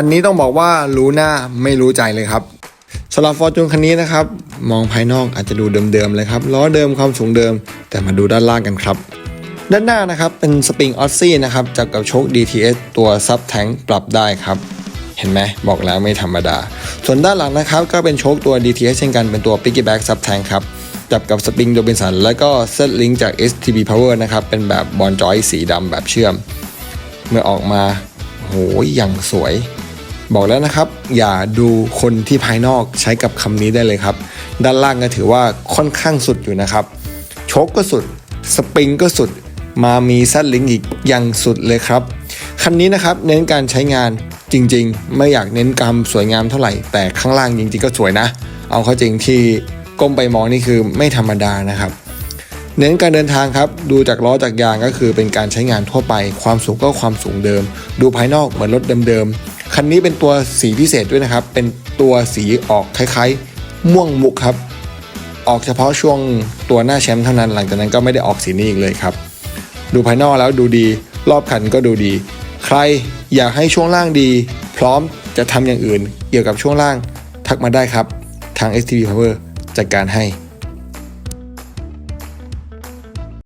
คันนี้ต้องบอกว่ารู้หน้าไม่รู้ใจเลยครับสำหรับฟอร์จูนคันนี้นะครับ มองภายนอกอาจจะดูเดิมๆเลยครับล้อเดิมความสูงเดิม แต่มาดูด้านล่างกันครับ ด้านหน้านะครับเป็นสปริงออสซี่นะครับจับกับโชค DTS ตัวซับแทงปรับได้ครับเห็นไหมบอกแล้วไม่ธรรมดา ส่วนด้านหลังนะครับ ก็เป็นโชคตัว DTS เช่นกันเป็นตัว Piggyback Sub Tank ครับ จับกับสปริงโดบินสัน แล้วก็เซตลิงจาก STB Power นะครับ เป็นแบบบอลจอยสีดำแบบเชื่อม เมื่อออกมาโหอย่างสวย บอกแล้วนะครับ อย่าดูคนที่ภายนอกใช้กับคำนี้ได้เลยครับ ด้านล่างก็ถือว่าค่อนข้างสุดอยู่นะครับ โชคก็สุด สปริงก็สุด มามีซัดลิงก์อีกอย่างสุดเลยครับ คันนี้นะครับเน้นการใช้งานจริงๆ ไม่อยากเน้นกรรมสวยงามเท่าไหร่ แต่ข้างล่างจริงๆก็สวยนะ เอาเข้าจริงที่ก้มไปมองนี่คือไม่ธรรมดานะครับ เน้นการเดินทางครับดูจากล้อจากยางก็คือเป็นการใช้งานทั่วไป ความสูงก็ความสูงเดิม ดูภายนอกเหมือนรถเดิมๆ คันนี้เป็นตัวสีพิเศษด้วยนะครับ เป็นตัวสีออกคล้ายๆ ม่วงมุกครับ ออกเฉพาะช่วงตัวหน้าแชมป์เท่านั้น หลังจากนั้นก็ไม่ได้ออกสีนี้อีกเลยครับ ดูภายนอกแล้วดูดี รอบคันก็ดูดี ใครอยากให้ช่วงล่างดี พร้อมจะทำอย่างอื่น เกี่ยวกับช่วงล่าง ทักมาได้ครับ ทาง STV Power จัดการให้